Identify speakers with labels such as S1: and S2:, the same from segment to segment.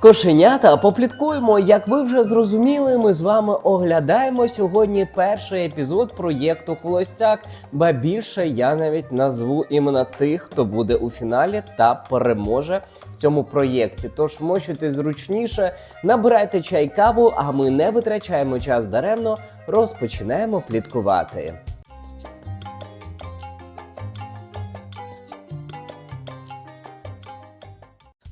S1: Кошенята, попліткуємо. Як ви вже зрозуміли, ми з вами оглядаємо сьогодні перший епізод проєкту Холостяк. Ба більше я навіть назву іменно тих, хто буде у фіналі та переможе в цьому проєкті. Тож мочуйте зручніше, набирайте чай каву, а ми не витрачаємо час даремно, розпочинаємо пліткувати.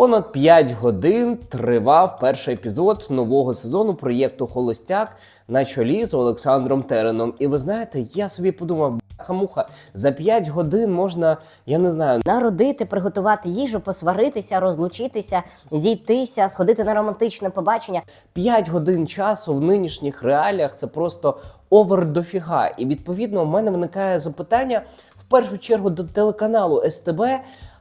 S1: Понад 5 годин тривав перший епізод нового сезону проєкту Холостяк на чолі з Олександром Тереном. І ви знаєте, я собі подумав, хамуха, за 5 годин можна, я не знаю,
S2: Народити, приготувати їжу, посваритися, розлучитися, зійтися, сходити на романтичне побачення.
S1: 5 годин часу в нинішніх реаліях це просто овер дофіга. І відповідно, у мене виникає запитання в першу чергу до телеканалу СТБ.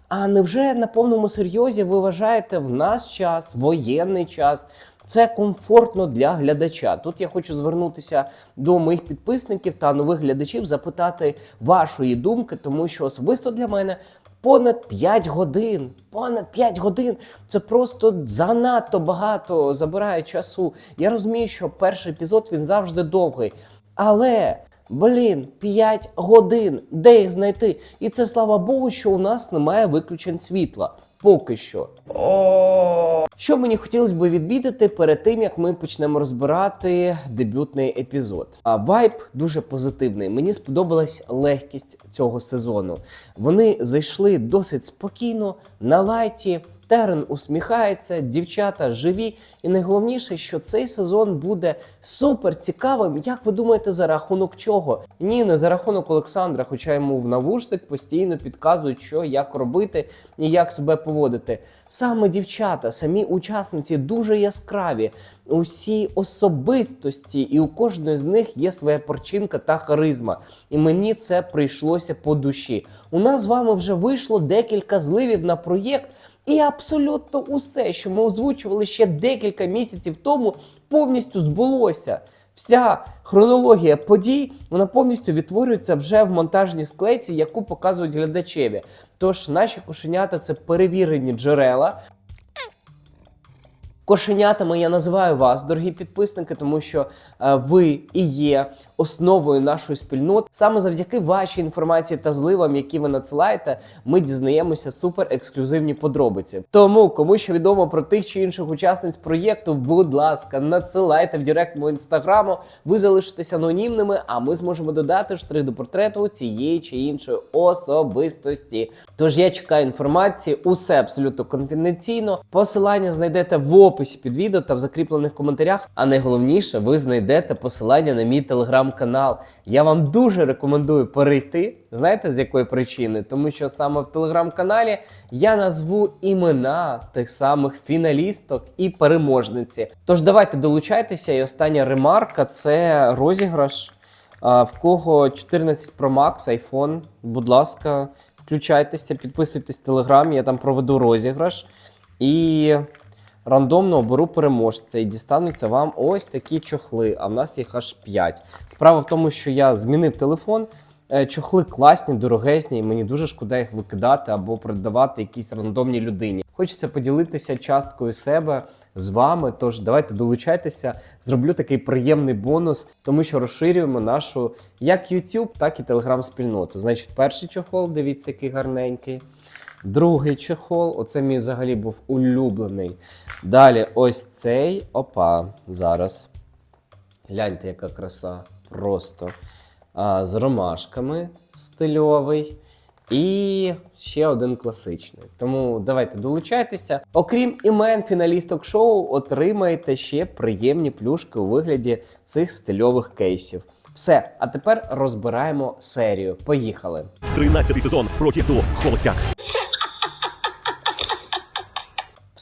S1: А невже на повному серйозі ви вважаєте в нас час, воєнний час? Це комфортно для глядача. Тут я хочу звернутися до моїх підписників та нових глядачів, запитати вашої думки, тому що особисто для мене понад 5 годин. Понад 5 годин це просто занадто багато забирає часу. Я розумію, що перший епізод він завжди довгий. Але блін, 5 годин, де їх знайти? І це слава Богу, що у нас немає виключень світла. Поки що. Що мені хотілося би відмітити перед тим, як ми почнемо розбирати дебютний епізод. А вайб дуже позитивний. Мені сподобалась легкість цього сезону. Вони зайшли досить спокійно на лайті. Терен усміхається, дівчата живі, і найголовніше, що цей сезон буде супер цікавим. Як ви думаєте, за рахунок чого? Ні, не за рахунок Олександра, хоча йому в навушник постійно підказують, що як робити і як себе поводити. Саме дівчата, самі учасниці дуже яскраві. Усі особистості, і у кожної з них є своя порчинка та харизма. І мені це прийшлося по душі. У нас з вами вже вийшло декілька зливів на проєкт. І абсолютно усе, що ми озвучували ще декілька місяців тому, повністю збулося. Вся хронологія подій вона повністю відтворюється вже в монтажній склейці, яку показують глядачеві. Тож наші кошенята це перевірені джерела. Кошенятами я називаю вас, дорогі підписники, тому що е, ви і є основою нашої спільноти. Саме завдяки вашій інформації та зливам, які ви надсилаєте, ми дізнаємося супер ексклюзивні подробиці. Тому, кому що відомо про тих чи інших учасниць проєкту, будь ласка, надсилайте в директ мого інстаграму. Ви залишитеся анонімними, а ми зможемо додати штри до портрету цієї чи іншої особистості. Тож я чекаю інформації, усе абсолютно конфіденційно. Посилання знайдете в описі під відео та в закріплених коментарях. А найголовніше, ви знайдете посилання на мій телеграм-канал. Я вам дуже рекомендую перейти. Знаєте з якої причини? Тому що саме в телеграм-каналі я назву імена тих самих фіналісток і переможниці. Тож давайте долучайтеся. І остання ремарка це розіграш. В кого 14 Pro Max iPhone, будь ласка, включайтеся, підписуйтесь в Телеграмі, я там проведу розіграш. І рандомно оберу переможця і дістануться вам ось такі чохли. А в нас їх аж 5. Справа в тому, що я змінив телефон. Е, Чохли класні, дорогезні, і мені дуже шкода їх викидати або продавати якійсь рандомній людині. Хочеться поділитися часткою себе з вами. Тож давайте долучайтеся, зроблю такий приємний бонус, тому що розширюємо нашу як YouTube, так і Telegram спільноту. Значить, перший чохол, дивіться, який гарненький. Другий чехол, оце мій взагалі був улюблений. Далі, ось цей. Опа, зараз. Гляньте, яка краса. Просто. А, з ромашками стильовий. І ще один класичний. Тому давайте долучайтеся. Окрім імен фіналісток шоу, отримаєте ще приємні плюшки у вигляді цих стильових кейсів. Все, а тепер розбираємо серію. Поїхали.
S3: 13 сезон проєкту Холостяк.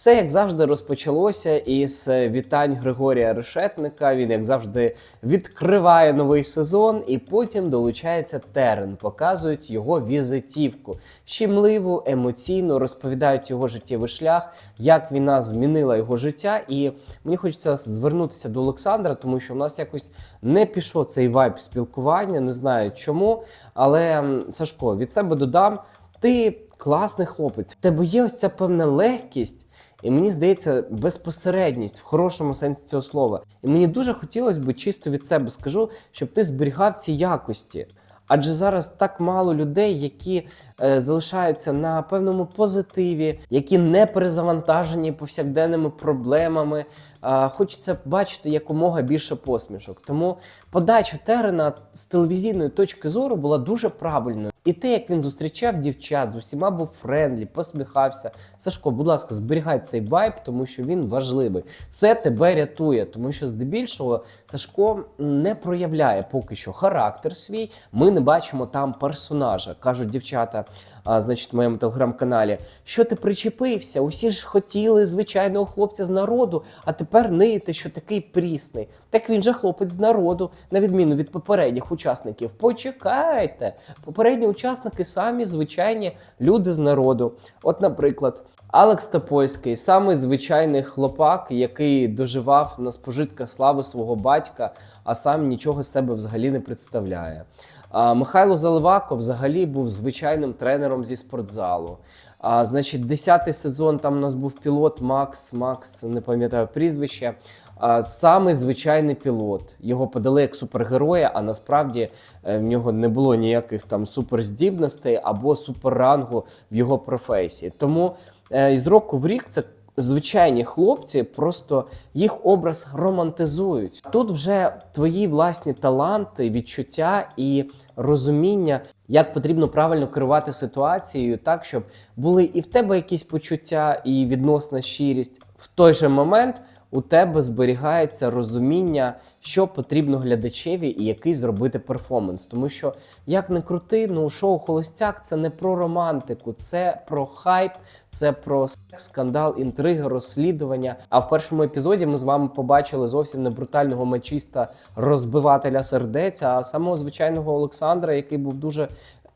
S1: Все як завжди розпочалося із е, вітань Григорія Решетника. Він, як завжди, відкриває новий сезон, і потім долучається терен, показують його візитівку. Щемливо, емоційно розповідають його життєвий шлях, як війна змінила його життя. І мені хочеться звернутися до Олександра, тому що в нас якось не пішов цей вайб спілкування. Не знаю чому. Але Сашко, від себе додам, ти класний хлопець. В тебе є ось ця певна легкість. І мені здається, безпосередність в хорошому сенсі цього слова. І мені дуже хотілося б чисто від себе скажу, щоб ти зберігав ці якості. Адже зараз так мало людей, які е, залишаються на певному позитиві, які не перезавантажені повсякденними проблемами. Е, хочеться бачити якомога більше посмішок. Тому подача Терена з телевізійної точки зору була дуже правильною. І те, як він зустрічав дівчат, з усіма був френдлі, посміхався. Сашко, будь ласка, зберігай цей вайб, тому що він важливий. Це тебе рятує, тому що здебільшого Сашко не проявляє поки що характер свій. Ми не бачимо там персонажа. кажуть дівчата, а, значить, в моєму телеграм-каналі. Що ти причепився? Усі ж хотіли звичайного хлопця з народу, а тепер ниєте, що такий прісний. Так він же хлопець з народу, на відміну від попередніх учасників. Почекайте, попередні учасники самі звичайні люди з народу. От, наприклад. Алекс Топольський, самий звичайний хлопак, який доживав на спожитка слави свого батька, а сам нічого з себе взагалі не представляє. А Михайло Заливако взагалі був звичайним тренером зі спортзалу. А, значить, десятий сезон там у нас був пілот Макс, Макс, не пам'ятаю прізвище. А, самий звичайний пілот. Його подали як супергероя, а насправді е, в нього не було ніяких там суперздібностей або суперрангу в його професії. Тому е, із року в рік це звичайні хлопці, просто їх образ романтизують. Тут вже твої власні таланти, відчуття і розуміння, як потрібно правильно керувати ситуацією, так щоб були і в тебе якісь почуття, і відносна щирість. В той же момент у тебе зберігається розуміння, що потрібно глядачеві і який зробити перформанс. Тому що, як не крути, ну шоу Холостяк це не про романтику, це про хайп, це про скандал, інтриги, розслідування. А в першому епізоді ми з вами побачили зовсім не брутального мачіста розбивателя сердець, а самого звичайного Олександра, який був дуже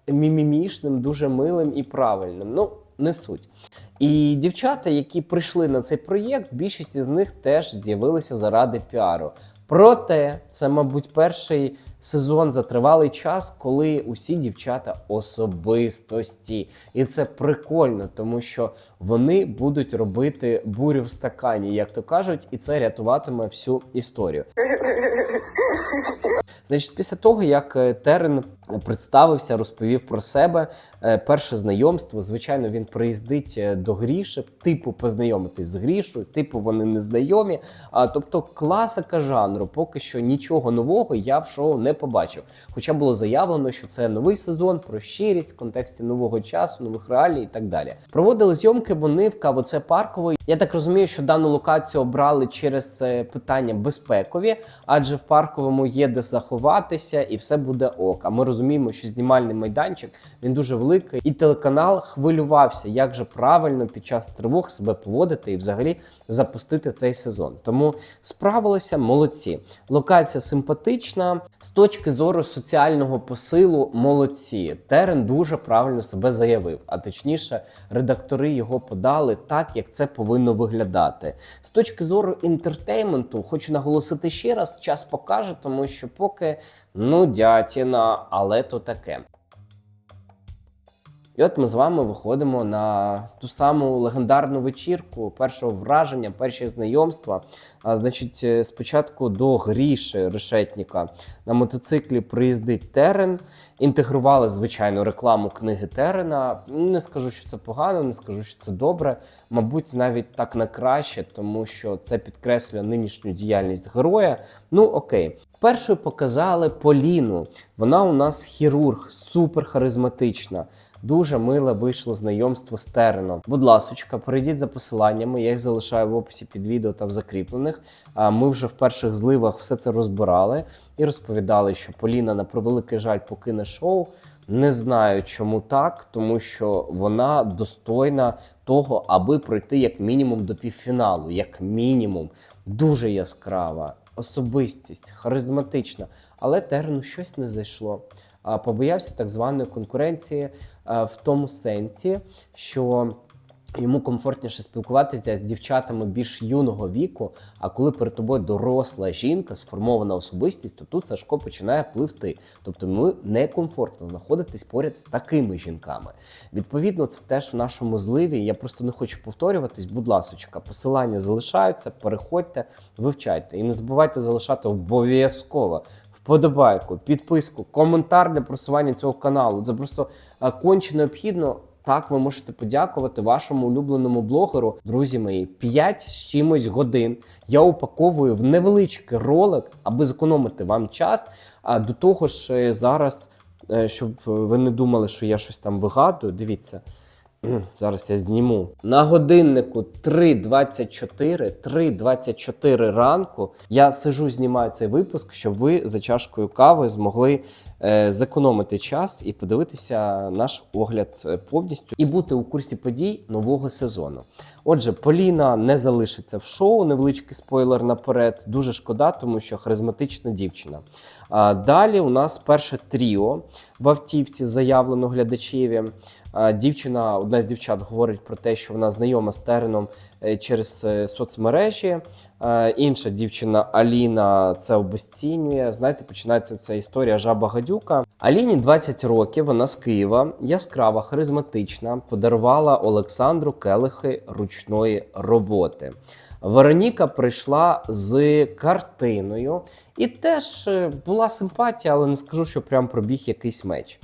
S1: мімімішним, дуже милим і правильним. Ну, не суть. І дівчата, які прийшли на цей проєкт, більшість із них теж з'явилися заради піару. Проте це, мабуть, перший сезон за тривалий час, коли усі дівчата особистості. І це прикольно, тому що вони будуть робити бурю в стакані, як то кажуть, і це рятуватиме всю історію. Значить, після того, як е, Терен представився, розповів про себе, е, перше знайомство, звичайно, він приїздить е, до Гріші, типу познайомитись з Грішою, типу вони не знайомі. А, тобто класика жанру, поки що нічого нового я в шоу не побачив. Хоча було заявлено, що це новий сезон про щирість в контексті нового часу, нових реалій і так далі. Проводили зйомки вони в КВЦ Паркової. Я так розумію, що дану локацію обрали через це питання безпекові, адже в парковому є де заховатися, і все буде ок. А ми розуміємо, що знімальний майданчик він дуже великий, і телеканал хвилювався, як же правильно під час тривог себе поводити і взагалі запустити цей сезон. Тому справилися молодці. Локація симпатична з точки зору соціального посилу. Молодці. Терен дуже правильно себе заявив, а точніше, редактори його подали так, як це повинно виглядати. З точки зору інтертейменту, хочу наголосити ще раз, час покаже, тому що поки ну дятіна, але то таке. І от ми з вами виходимо на ту саму легендарну вечірку першого враження, перші знайомства. А, значить, е, спочатку до Гріші Решетніка на мотоциклі приїздить Терен. Інтегрували звичайну рекламу книги Терена. Не скажу, що це погано, не скажу, що це добре. Мабуть, навіть так на краще, тому що це підкреслює нинішню діяльність героя. Ну окей. Першою показали Поліну. Вона у нас хірург, супер харизматична. Дуже миле вийшло знайомство з Тереном. Будь ласочка, перейдіть за посиланнями. Я їх залишаю в описі під відео та в закріплених. Ми вже в перших зливах все це розбирали і розповідали, що Поліна на превеликий жаль покине шоу. Не знаю, чому так, тому що вона достойна того, аби пройти як мінімум до півфіналу, як мінімум, дуже яскрава особистість, харизматична. Але Терену щось не зайшло. Побоявся так званої конкуренції в тому сенсі, що Йому комфортніше спілкуватися з дівчатами більш юного віку. А коли перед тобою доросла жінка, сформована особистість, то тут Сашко починає пливти. Тобто йому некомфортно знаходитись поряд з такими жінками. Відповідно, це теж в нашому зливі. Я просто не хочу повторюватись. Будь ласочка, посилання залишаються, переходьте, вивчайте. І не забувайте залишати обов'язково вподобайку, підписку, коментар для просування цього каналу. Це просто е, конче необхідно. Так, ви можете подякувати вашому улюбленому блогеру. Друзі мої, 5 з чимось годин я упаковую в невеличкий ролик, аби зекономити вам час. А до того ж, е, зараз, е, щоб ви не думали, що я щось там вигадую, дивіться. Зараз я зніму. На годиннику 3.24, 3.24 ранку я сижу, знімаю цей випуск, щоб ви за чашкою кави змогли зекономити час і подивитися наш огляд е, повністю і бути у курсі подій нового сезону. Отже, Поліна не залишиться в шоу. Невеличкий спойлер наперед. Дуже шкода, тому що харизматична дівчина. А далі у нас перше тріо в автівці заявлено глядачеві. Дівчина, одна з дівчат, говорить про те, що вона знайома з Тереном е, через е, соцмережі. Е, Інша дівчина Аліна це обесцінює. Знаєте, починається ця історія жаба гадюка. Аліні 20 років, вона з Києва, яскрава, харизматична, подарувала Олександру келихи ручної роботи. Вероніка прийшла з картиною, і теж була симпатія, але не скажу, що прям пробіг якийсь меч.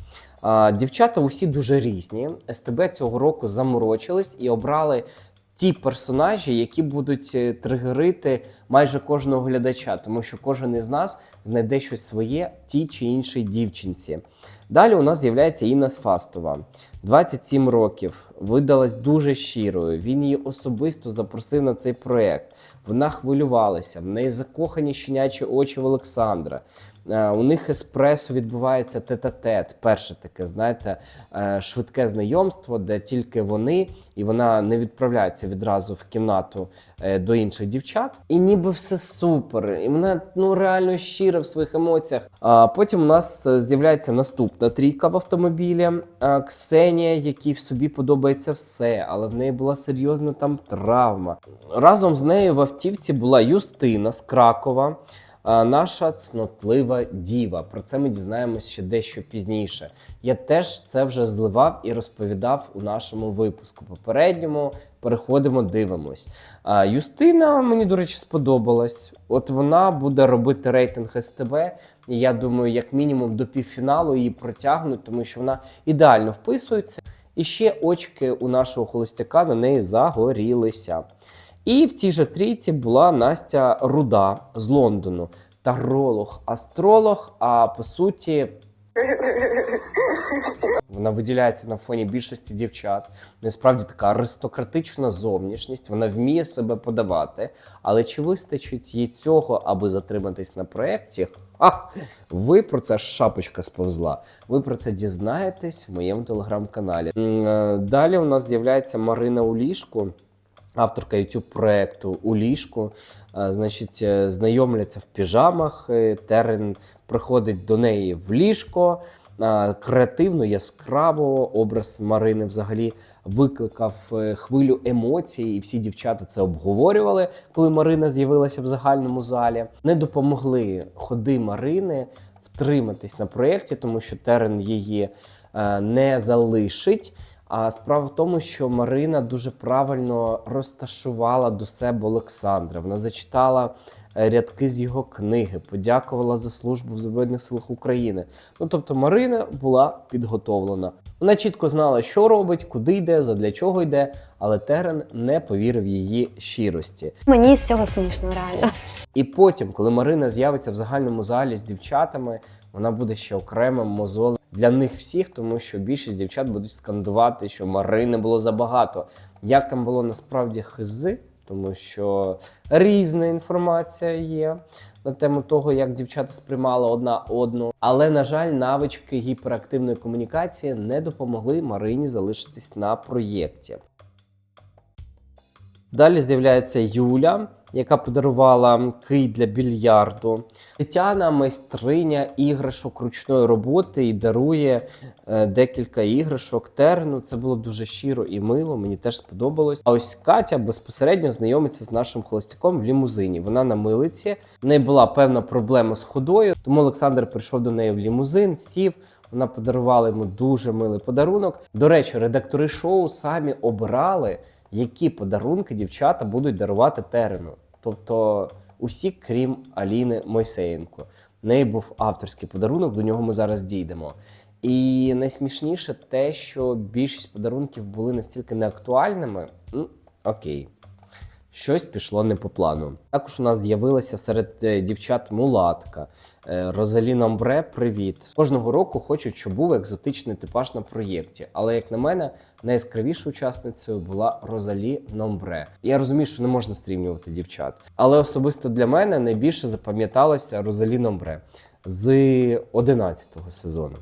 S1: Дівчата усі дуже різні. СТБ цього року заморочились і обрали ті персонажі, які будуть е, тригерити майже кожного глядача, тому що кожен із нас знайде щось своє в тій чи іншій дівчинці. Далі у нас з'являється Інна Сфастова, 27 років, видалась дуже щирою. Він її особисто запросив на цей проект. Вона хвилювалася, в неї закохані щенячі очі в Олександра. Е, У них еспресо відбувається тет-а-тет. Перше таке, знаєте, е, швидке знайомство, де тільки вони, і вона не відправляється відразу в кімнату е, до інших дівчат. І ніби все супер. І вона ну реально щира в своїх емоціях. А потім у нас з'являється наступна трійка в автомобілі. Ксенія, якій в собі подобається все, але в неї була серйозна там травма. Разом з нею в автівці була Юстина з Кракова. Наша цнотлива діва. Про це ми дізнаємось ще дещо пізніше. Я теж це вже зливав і розповідав у нашому випуску. Попередньому переходимо, дивимось. Юстина мені, до речі, сподобалась. От вона буде робити рейтинг СТБ. І я думаю, як мінімум до півфіналу її протягнуть, тому що вона ідеально вписується. І ще очки у нашого холостяка на неї загорілися. І в цій же трійці була Настя Руда з Лондону. Таролог, астролог, а по суті. Вона виділяється на фоні більшості дівчат. Насправді така аристократична зовнішність, вона вміє себе подавати. Але чи вистачить їй цього, аби затриматись на проєкті? А, ви про це шапочка сповзла. Ви про це дізнаєтесь в моєму телеграм-каналі. Е, Далі у нас з'являється Марина Улішко авторка youtube проекту у ліжку. Значить, е, знайомляться в піжамах. е, Терен приходить до неї в ліжко. Креативно, яскраво образ Марини взагалі викликав е, хвилю емоцій, і всі дівчата це обговорювали, коли Марина з'явилася в загальному залі. Не допомогли ходи Марини втриматись на проєкті, тому що Терен її е, не залишить. А справа в тому, що Марина дуже правильно розташувала до себе Олександра. Вона зачитала е, рядки з його книги, подякувала за службу в Збройних силах України. Ну тобто, Марина була підготовлена. Вона чітко знала, що робить, куди йде, задля чого йде, але Терен не повірив її щирості.
S4: Мені з цього смішно, реально.
S1: І потім, коли Марина з'явиться в загальному залі з дівчатами, вона буде ще окремим мозолем для них всіх, тому що більшість дівчат будуть скандувати, що Марини було забагато. Як там було насправді хизи, тому що різна інформація є на тему того, як дівчата сприймали одна одну. Але, на жаль, навички гіперактивної комунікації не допомогли Марині залишитись на проєкті. Далі з'являється Юля. Яка подарувала кий для більярду. Тетяна майстриня іграшок ручної роботи і дарує е, декілька іграшок Терену. Це було дуже щиро і мило. Мені теж сподобалось. А ось Катя безпосередньо знайомиться з нашим холостяком в лімузині. Вона на милиці. В неї була певна проблема з ходою, тому Олександр прийшов до неї в лімузин, сів. Вона подарувала йому дуже милий подарунок. До речі, редактори шоу самі обирали, які подарунки дівчата будуть дарувати Терену. Тобто усі, крім Аліни Мойсеєнко. В неї був авторський подарунок, до нього ми зараз дійдемо. І найсмішніше те, що більшість подарунків були настільки неактуальними. Ну, окей. Щось пішло не по плану. Також у нас з'явилася серед е, дівчат мулатка. Е, Розаліна Амбре, привіт. Кожного року хочуть, щоб був екзотичний типаж на проєкті. Але, як на мене, найяскравішою учасницею була Розалі Номбре. Я розумію, що не можна стрімнювати дівчат. Але особисто для мене найбільше запам'яталася Розалі Номбре з 11-го сезону.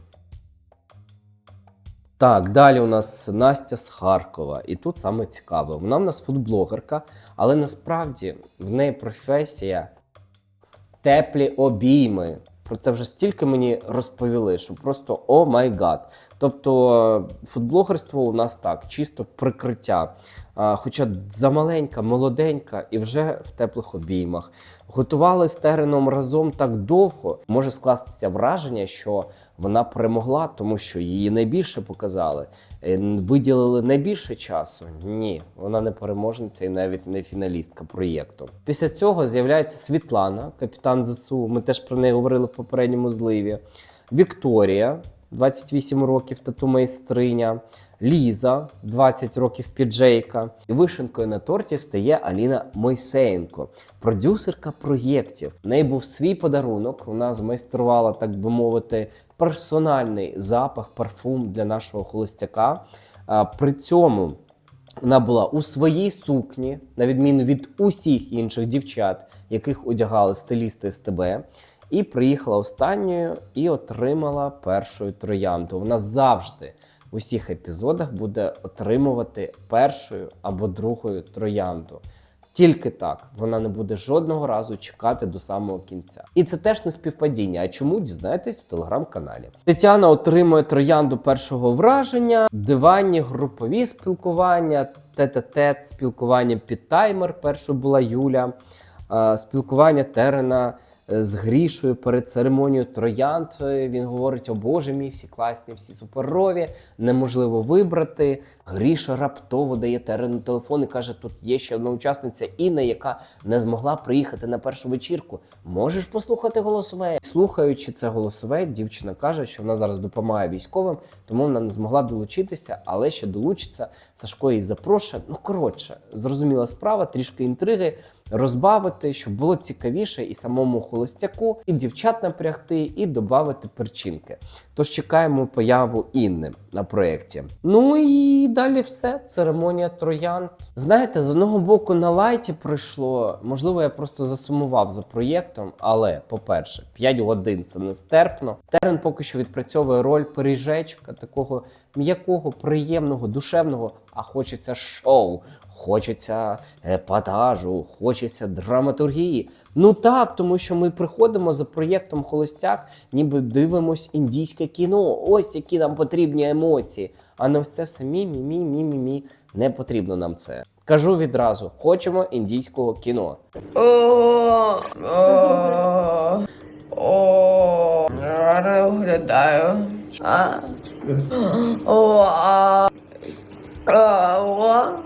S1: Так, далі у нас Настя з Харкова. І тут саме цікаве. Вона в нас фудблогерка, але насправді в неї професія теплі обійми. Про це вже стільки мені розповіли, що просто о май гад. Тобто футблогерство у нас так, чисто прикриття. Хоча замаленька, молоденька і вже в теплих обіймах. Готували з Тереном разом так довго. Може скластися враження, що вона перемогла, тому що її найбільше показали. Е, Виділили найбільше часу. Ні, вона не переможниця і навіть не фіналістка проєкту. Після цього з'являється Світлана, капітан ЗСУ. Ми теж про неї говорили в попередньому зливі. Вікторія, 28 років, тату майстриня. Ліза, 20 років піджейка. І вишенкою на торті стає Аліна Мойсеєнко, продюсерка проєктів. В неї був свій подарунок. Вона змайструвала, так би мовити, персональний запах, парфум для нашого холостяка. При цьому вона була у своїй сукні, на відміну від усіх інших дівчат, яких одягали стилісти СТБ. І приїхала останньою і отримала першу троянду. Вона завжди усіх епізодах буде отримувати першою або другою троянду. Тільки так вона не буде жодного разу чекати до самого кінця. І це теж не співпадіння. А чому дізнаєтесь в телеграм-каналі? Тетяна отримує троянду першого враження, диванні, групові спілкування, тет-а-тет, спілкування під таймер. Першою була Юля, спілкування Терена з Грішою перед церемонією троянд. Е, Він говорить: О Боже мій, всі класні, всі суперові, неможливо вибрати. Гріша раптово дає Терену телефон і каже: тут є ще одна учасниця Інна, яка не змогла приїхати на першу вечірку. Можеш послухати голосове? Слухаючи це голосове, дівчина каже, що вона зараз допомагає військовим, тому вона не змогла долучитися, але ще долучиться. Сашко її запрошує. Ну коротше, зрозуміла справа, трішки інтриги. Розбавити, щоб було цікавіше і самому холостяку, і дівчат напрягти, і додати перчинки. Тож чекаємо появу Інни на проєкті. Ну і далі все. Церемонія троянд. Знаєте, з одного боку на лайті пройшло. Можливо, я просто засумував за проєктом, але по-перше, 5 годин це нестерпно. Терен поки що відпрацьовує роль пиріжечка, такого м'якого, приємного, душевного, а хочеться шоу. Хочеться епатажу, хочеться драматургії. Ну так, тому що ми приходимо за проєктом Холостяк, ніби дивимось індійське кіно. Ось які нам потрібні емоції. А не ось це все мі-мі, мі-мі, мі-мі. Не потрібно нам це. Кажу відразу: хочемо індійського кіно.
S5: О, оглядаю. А? О, а. О.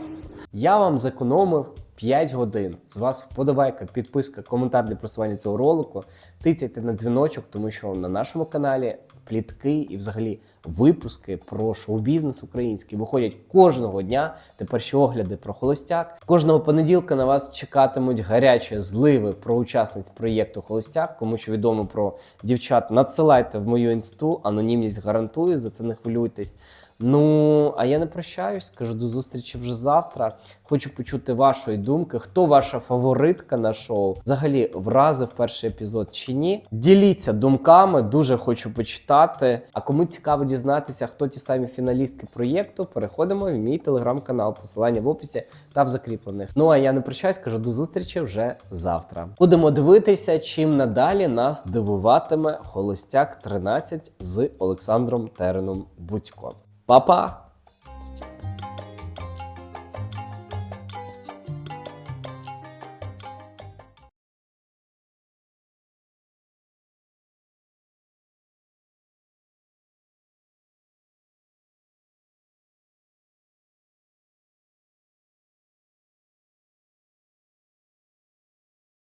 S1: Я вам зекономив 5 годин. З вас вподобайка, підписка, коментар для просування цього ролику. Тицяйте на дзвіночок, тому що на нашому каналі плітки і взагалі випуски про шоу-бізнес український виходять кожного дня. Тепер ще огляди про холостяк. Кожного понеділка на вас чекатимуть гарячі зливи про учасниць проєкту Холостяк. Кому що відомо про дівчат, надсилайте в мою інсту. Анонімність гарантую, за це не хвилюйтесь. Ну, а я не прощаюсь, кажу до зустрічі вже завтра. Хочу почути вашої думки. Хто ваша фаворитка на шоу? Взагалі вразив перший епізод чи ні? Діліться думками, дуже хочу почитати. А кому цікаво дізнатися, хто ті самі фіналістки проєкту, переходимо в мій телеграм-канал. Посилання в описі та в закріплених. Ну а я не прощаюсь, кажу до зустрічі вже завтра. Будемо дивитися, чим надалі нас дивуватиме Холостяк 13 з Олександром Тереном Будько. Papá!